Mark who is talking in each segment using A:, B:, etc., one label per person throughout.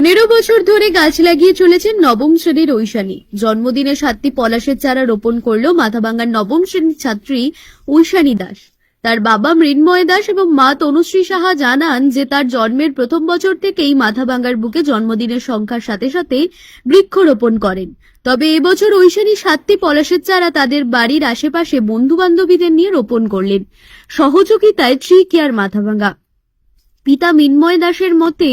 A: পনেরো বছর ধরে গাছ লাগিয়ে চলেছেন নবম শ্রেণির ঐশানী। জন্মদিনে সাতটি পলাশের চারা রোপণ করল মাথাভাঙ্গার নবম শ্রেণির ছাত্রী ঐশানী দাস। তার বাবা মৃন্ময় দাস এবং মা তনুশ্রী সাহা জানান যে তার জন্মের প্রথম বছর থেকেই মাথাভাঙ্গার বুকে জন্মদিনের সংখ্যার সাথে সাথে বৃক্ষরোপণ করেন। তবে এবছর ঐশানী সাতটি পলাশের চারা তাদের বাড়ির আশেপাশে বন্ধু বান্ধবীদের নিয়ে রোপণ করলেন। সহযোগিতায় ট্রি কেয়ার মাথাভাঙ্গা। পিতা মিন্ময় দাসের মতে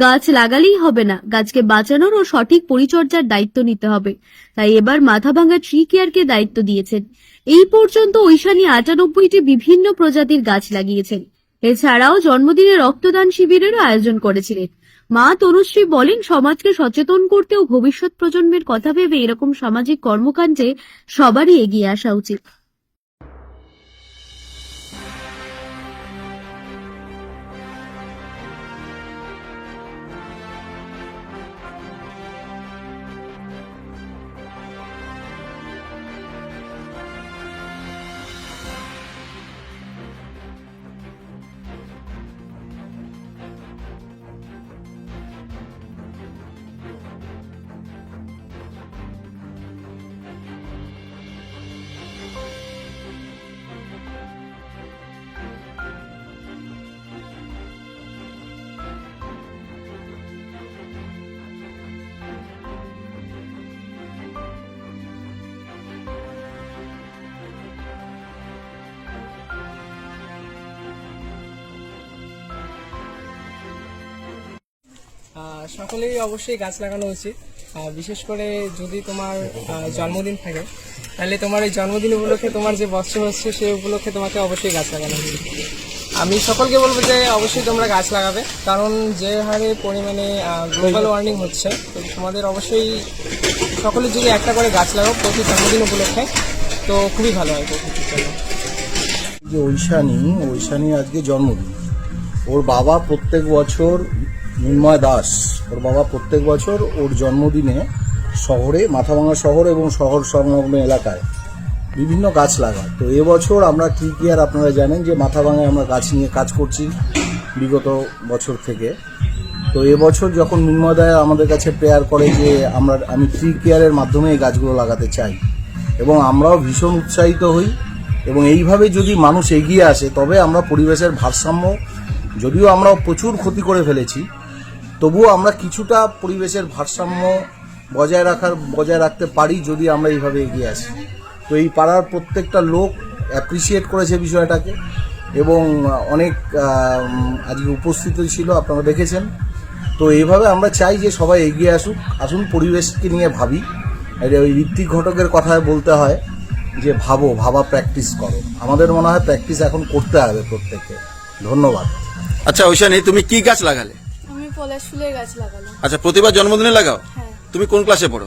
A: গাছ লাগালেই হবে না, গাছকে বাঁচানোর ও সঠিক পরিচর্যার দায়িত্ব নিতে হবে। তাই এবার মাথাভাঙ্গা ট্রি কেয়ারকে দায়িত্ব দিয়েছেন। এই পর্যন্ত ঐশানী আটানব্বইটি বিভিন্ন প্রজাতির গাছ লাগিয়েছেন। এছাড়াও জন্মদিনে রক্তদান শিবিরেরও আয়োজন করেছিলেন। মা তনুশ্রী বলেন, সমাজকে সচেতন করতে ও ভবিষ্যৎ প্রজন্মের কথা ভেবে এরকম সামাজিক কর্মকাণ্ডে সবারই এগিয়ে আসা উচিত।
B: সকলেই অবশ্যই গাছ লাগানো উচিত। বিশেষ করে যদি তোমার জন্মদিন থাকে, তাহলে তোমার এই জন্মদিন উপলক্ষে তোমার যে বৎসর হচ্ছে, সেই উপলক্ষে তোমাকে অবশ্যই গাছ লাগানো উচিত। আমি সকলকে বলব যে অবশ্যই তোমরা গাছ লাগাবে, কারণ যে হারে পরিমাণে গ্লোবাল ওয়ার্মিং হচ্ছে, তো তোমাদের অবশ্যই সকলে যদি একটা করে গাছ লাগাও প্রতি জন্মদিন উপলক্ষে, তো খুবই ভালো হয় প্রকৃতির জন্য।
C: যে ঐশানী ঐশানী আজকে জন্মদিন। ওর বাবা প্রত্যেক বছর নির্ময় দাস। ওর বাবা প্রত্যেক বছর ওর জন্মদিনে শহরে, মাথাভাঙা শহর এবং শহর সংলগ্ন এলাকায় বিভিন্ন গাছ লাগায়। তো এবছর আমরা ট্রি কেয়ার আপনারা জানেন যে মাথাভাঙায় আমরা গাছ নিয়ে কাজ করছি বিগত বছর থেকে। তো এবছর যখন মিন্ময়দায় আমাদের কাছে প্রেয়ার করে যে আমরা, আমি ট্রি কেয়ারের মাধ্যমে এই গাছগুলো লাগাতে চাই এবং আমরাও ভীষণ উৎসাহিত হই এবং এইভাবে যদি মানুষ এগিয়ে আসে, তবে আমরা পরিবেশের ভারসাম্য, যদিও আমরা প্রচুর ক্ষতি করে ফেলেছি তবুও আমরা কিছুটা পরিবেশের ভারসাম্য বজায় রাখার, বজায় রাখতে পারি যদি আমরা এইভাবে এগিয়ে আসি। তো এই পাড়ার প্রত্যেকটা লোক অ্যাপ্রিসিয়েট করেছে বিষয়টাকে এবং অনেক আজকে উপস্থিত ছিল, আপনারা দেখেছেন। তো এইভাবে আমরা চাই যে সবাই এগিয়ে আসুক। আসুন পরিবেশকে নিয়ে ভাবি। ওই ঋত্বিক ঘটকের কথায় বলতে হয় যে ভাবো, ভাবা প্র্যাকটিস করো। আমাদের মনে হয় প্র্যাকটিস এখন করতে হবে প্রত্যেককে। ধন্যবাদ।
D: আচ্ছা ঐশানী, তুমি কি গাছ লাগালে?
E: পলাশ ফুলের গাছ লাগালাম।
D: আচ্ছা প্রতিবার জন্মদিনে লাগাও?
E: হ্যাঁ।
D: তুমি কোন ক্লাসে পড়ো?